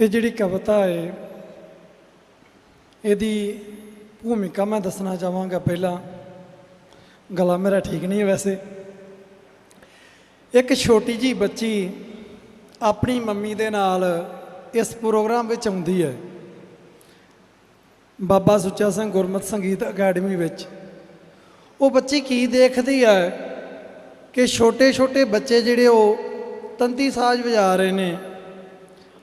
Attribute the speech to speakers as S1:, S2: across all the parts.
S1: ਇਹ ਜਿਹੜੀ ਕਵਿਤਾ ਹੈ, ਇਹਦੀ ਭੂਮਿਕਾ ਮੈਂ ਦੱਸਣਾ ਚਾਹਾਂਗਾ ਪਹਿਲਾਂ। ਗਲਾ ਮੇਰਾ ਠੀਕ ਨਹੀਂ ਹੈ ਵੈਸੇ। ਇੱਕ ਛੋਟੀ ਜੀ ਬੱਚੀ ਆਪਣੀ ਮੰਮੀ ਦੇ ਨਾਲ ਇਸ ਪ੍ਰੋਗਰਾਮ ਵਿੱਚ ਆਉਂਦੀ ਹੈ। ਬਾਬਾ ਸੁੱਚਾ ਸਿੰਘ ਗੁਰਮਤਿ ਸੰਗੀਤ ਅਕੈਡਮੀ ਵਿੱਚ। ਉਹ ਬੱਚੀ ਕੀ ਦੇਖਦੀ ਹੈ ਕਿ ਛੋਟੇ ਛੋਟੇ ਬੱਚੇ ਜਿਹੜੇ ਉਹ ਤੰਤੀ ਸਾਜ਼ ਵਜਾ ਰਹੇ ਨੇ।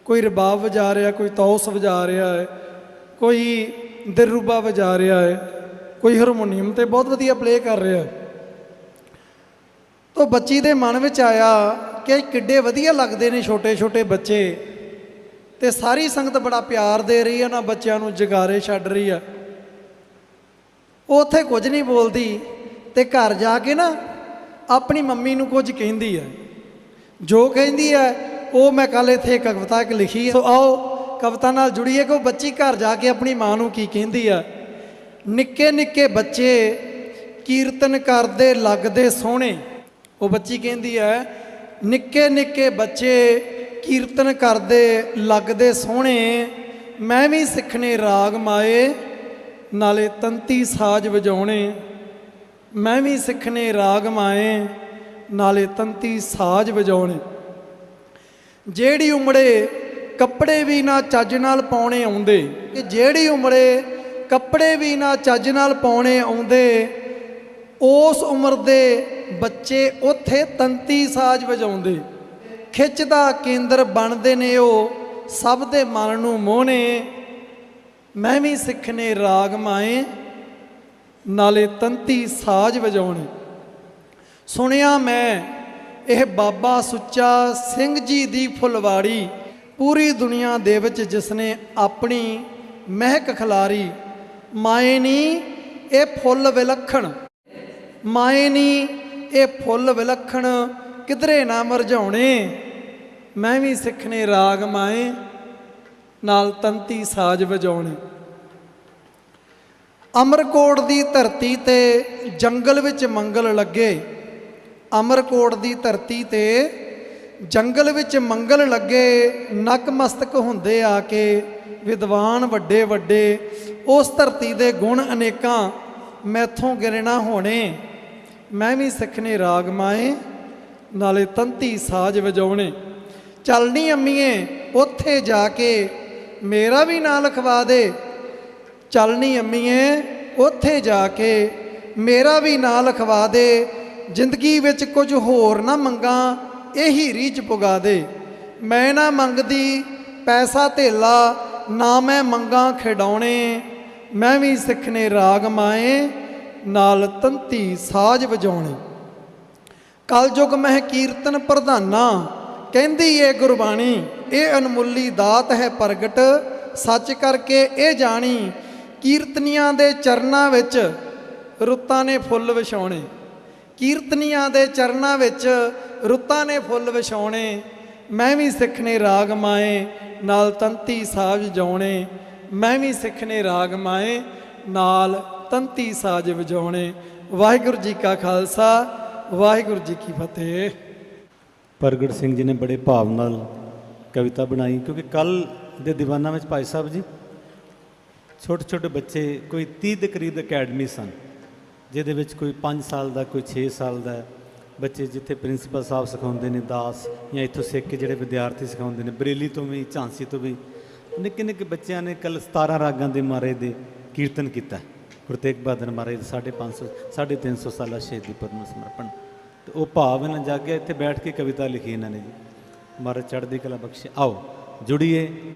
S1: ਕੋਈ ਰਬਾਬ ਵਜਾ ਰਿਹਾ, ਕੋਈ ਤੌਸ ਵਜਾ ਰਿਹਾ ਹੈ, ਕੋਈ ਦਿਲਰੂਬਾ ਵਜਾ ਰਿਹਾ ਹੈ, ਕੋਈ ਹਾਰਮੋਨੀਅਮ ਤੇ ਬਹੁਤ ਵਧੀਆ ਪਲੇ ਕਰ ਰਿਹਾ ਹੈ। ਬੱਚੀ ਦੇ ਮਨ ਵਿੱਚ ਆਇਆ ਕਿ ਕਿੱਡੇ ਵਧੀਆ ਲੱਗਦੇ ਨੇ ਛੋਟੇ ਛੋਟੇ ਬੱਚੇ ਤੇ ਸਾਰੀ ਸੰਗਤ ਬੜਾ ਪਿਆਰ ਦੇ ਰਹੀ ਹੈ ਨਾ ਬੱਚਿਆਂ ਨੂੰ ਜਗਾਰੇ ਛੱਡ ਰਹੀ ਆ ਉਹ ਉੱਥੇ ਕੁਝ ਨਹੀਂ ਬੋਲਦੀ ਤੇ ਘਰ ਜਾ ਕੇ ਨਾ ਆਪਣੀ ਮੰਮੀ ਨੂੰ ਕੁਝ ਕਹਿੰਦੀ ਹੈ। ਜੋ ਕਹਿੰਦੀ ਹੈ ਉਹ ਮੈਂ ਕੱਲ ਇੱਥੇ ਕਵਿਤਾ ਇੱਕ ਲਿਖੀ ਹੈ ਸੋ ਆਓ ਕਵਿਤਾ ਨਾਲ ਜੁੜੀਏ ਕਿ ਉਹ ਬੱਚੀ ਘਰ ਜਾ ਕੇ ਆਪਣੀ ਮਾਂ ਨੂੰ ਕੀ ਕਹਿੰਦੀ ਹੈ ਨਿੱਕੇ ਨਿੱਕੇ ਬੱਚੇ ਕੀਰਤਨ ਕਰਦੇ, ਲੱਗਦੇ ਸੋਹਣੇ। ਉਹ ਬੱਚੀ ਕਹਿੰਦੀ ਹੈ ਨਿੱਕੇ ਨਿੱਕੇ ਬੱਚੇ ਕੀਰਤਨ ਕਰਦੇ, ਲੱਗਦੇ ਸੋਹਣੇ। ਮੈਂ ਵੀ ਸਿੱਖਣੇ ਰਾਗ ਮਾਏ, ਨਾਲੇ ਤੰਤੀ ਸਾਜ਼ ਵਜਾਉਣੇ। ਮੈਂ ਵੀ ਸਿੱਖਣੇ ਰਾਗ ਮਾਏ, ਨਾਲੇ ਤੰਤੀ ਸਾਜ਼ ਵਜਾਉਣੇ। ਜਿਹੜੀ ਉਮੜੇ ਕੱਪੜੇ ਵੀ ਨਾ ਚੱਜ ਨਾਲ ਪਾਉਣੇ ਆਉਂਦੇ, ਕਿ ਜਿਹੜੀ ਉਮੜੇ ਕੱਪੜੇ ਵੀ ਨਾ ਚੱਜ ਨਾਲ ਪਾਉਣੇ ਆਉਂਦੇ, ਉਸ ਉਮਰ ਦੇ ਬੱਚੇ ਉੱਥੇ ਤੰਤੀ ਸਾਜ਼ ਵਜਾਉਂਦੇ। ਖਿੱਚ ਦਾ ਕੇਂਦਰ ਬਣਦੇ ਨੇ ਉਹ ਸਭ ਦੇ ਮਨ ਨੂੰ ਮੋਹਣੇ। ਮੈਂ ਵੀ ਸਿੱਖਣੇ ਰਾਗ ਮਾਏ, ਨਾਲੇ ਤੰਤੀ ਸਾਜ਼ ਵਜਾਉਣੇ। ਸੁਣਿਆ ਮੈਂ ਇਹ ਬਾਬਾ ਸੁੱਚਾ ਸਿੰਘ ਜੀ ਦੀ ਫੁਲਵਾੜੀ ਪੂਰੀ ਦੁਨੀਆ ਦੇ ਵਿੱਚ ਜਿਸ ਨੇ ਆਪਣੀ ਮਹਿਕ ਖਿਲਾਰੀ, ਮਾਏ ਨੀ ਇਹ ਫੁੱਲ ਵਿਲੱਖਣ, ਮਾਏ ਨੀ ਇਹ ਫੁੱਲ ਵਿਲੱਖਣ ਕਿਧਰੇ ਨਾ ਮਰਝਾਉਣੇ ਮੈਂ ਵੀ ਸਿੱਖਣੇ ਰਾਗ ਮਾਏ, ਨਾਲ ਤੰਤੀ ਸਾਜ਼ ਵਜਾਉਣੇ। ਅਮਰਕੋਟ ਦੀ ਧਰਤੀ ਤੇ ਜੰਗਲ ਵਿੱਚ ਮੰਗਲ ਲੱਗੇ। ਅਮਰਕੋਟ ਦੀ ਧਰਤੀ ਤੇ ਜੰਗਲ ਵਿੱਚ ਮੰਗਲ ਲੱਗੇ ਨਕਮਸਤਕ ਹੁੰਦੇ ਆ ਕੇ ਵਿਦਵਾਨ ਵੱਡੇ ਵੱਡੇ, ਉਸ ਧਰਤੀ ਦੇ ਗੁਣ ਅਨੇਕਾਂ ਮੈਥੋਂ ਗਿਰਣਾ ਹੋਣੇ। ਮੈਂ ਵੀ ਸਿੱਖਣੇ ਰਾਗ ਮਾਏ, ਨਾਲੇ ਤੰਤੀ ਸਾਜ਼ ਵਜਾਉਣੇ। ਚੱਲਣੀ ਅੰਮੀਏ, ਉੱਥੇ ਜਾ ਕੇ ਮੇਰਾ ਵੀ ਨਾਂ ਲਿਖਵਾ ਦੇ। ਚੱਲਣੀ ਅੰਮੀਏ, ਉੱਥੇ ਜਾ ਕੇ ਮੇਰਾ ਵੀ ਨਾਂ ਲਿਖਵਾ ਦੇ। ਜ਼ਿੰਦਗੀ ਵਿੱਚ ਕੁਝ ਹੋਰ ਨਾ ਮੰਗਾ, ਇਹੀ ਰੀਝ ਪੁਗਾ ਦੇ। ਮੈਂ ਨਾ ਮੰਗਦੀ ਪੈਸਾ ਧੇਲਾ, ਨਾ ਮੈਂ ਮੰਗਾ ਖਿਡਾਉਣੇ ਮੈਂ ਵੀ ਸਿੱਖਣੇ ਰਾਗ ਮਾਏ, ਨਾਲ ਤੰਤੀ ਸਾਜ਼ ਵਜਾਉਣੇ। ਕਲਯੁਗ ਮਹਿ ਕੀਰਤਨ ਪ੍ਰਧਾਨਾ, ਕਹਿੰਦੀ ਏ ਗੁਰਬਾਣੀ, ਇਹ ਅਨਮੁੱਲੀ ਦਾਤ ਹੈ ਪ੍ਰਗਟ, ਸੱਚ ਕਰਕੇ ਇਹ ਜਾਣੀ। ਕੀਰਤਨੀਆਂ ਦੇ ਚਰਨਾਂ ਵਿੱਚ ਰੁੱਤਾਂ ਨੇ ਫੁੱਲ ਵਿਛਾਉਣੇ। ਕੀਰਤਨੀਆਂ ਦੇ ਚਰਨਾਂ ਵਿੱਚ ਰੁੱਤਾਂ ਨੇ ਫੁੱਲ ਵਿਛਾਉਣੇ, ਮੈਂ ਵੀ ਸਿੱਖ ਨੇ ਰਾਗ ਮਾਏ, ਨਾਲ ਤੰਤੀ ਸਾਜ਼ ਵਜਾਉਣੇ, ਮੈਂ ਵੀ ਸਿੱਖ ਨੇ ਰਾਗ ਮਾਏ, ਨਾਲ ਤੰਤੀ ਸਾਜ਼ ਵਜਾਉਣੇ। ਵਾਹਿਗੁਰੂ ਜੀ ਕਾ ਖਾਲਸਾ, ਵਾਹਿਗੁਰੂ ਜੀ ਕੀ ਫਤਿਹ।
S2: ਪ੍ਰਗਟ ਸਿੰਘ ਜੀ ਨੇ ਬੜੇ ਭਾਵ ਨਾਲ ਕਵਿਤਾ ਬਣਾਈ, ਕਿਉਂਕਿ ਕੱਲ ਦੇ ਦੀਵਾਨਾਂ ਵਿੱਚ ਭਾਈ ਸਾਹਿਬ ਜੀ ਛੋਟੇ ਛੋਟੇ ਬੱਚੇ, ਕੋਈ 30 ਦੇ ਕਰੀਬ ਅਕੈਡਮੀ ਸਨ। ਜਿਹਦੇ ਵਿੱਚ ਕੋਈ 5 ਸਾਲ ਦਾ, ਕੋਈ 6 ਸਾਲ ਦਾ ਬੱਚੇ ਜਿੱਥੇ ਪ੍ਰਿੰਸੀਪਲ ਸਾਹਿਬ ਸਿਖਾਉਂਦੇ ਨੇ, ਦਾਸ ਜਾਂ ਇੱਥੋਂ ਸਿੱਖ ਕੇ ਜਿਹੜੇ ਵਿਦਿਆਰਥੀ ਸਿਖਾਉਂਦੇ ਨੇ, ਬਰੇਲੀ ਤੋਂ ਵੀ, ਝਾਂਸੀ ਤੋਂ ਵੀ ਨਿੱਕੇ ਨਿੱਕੇ ਬੱਚਿਆਂ ਨੇ ਕੱਲ 17 ਰਾਗਾਂ ਦੇ ਮਾਰੇ ਦੇ ਕੀਰਤਨ ਕੀਤਾ। ਗੁਰੂ ਤੇਗ ਬਹਾਦਰ ਮਹਾਰਾਜ ਦੇ 550 350 ਸਾਲਾ ਸ਼ਹੀਦੀ ਪੁਰਬ ਨੂੰ ਸਮਰਪਣ। ਤੇ ਉਹ ਭਾਵ ਇਹਨਾਂ ਜਾਗਿਆ, ਇੱਥੇ ਬੈਠ ਕੇ ਕਵਿਤਾ ਲਿਖੀ ਇਹਨਾਂ ਨੇ ਜੀ। ਮਹਾਰਾਜ ਚੜ੍ਹਦੀ ਕਲਾ ਬਖਸ਼ੇ। ਆਓ, ਜੁੜੀਏ।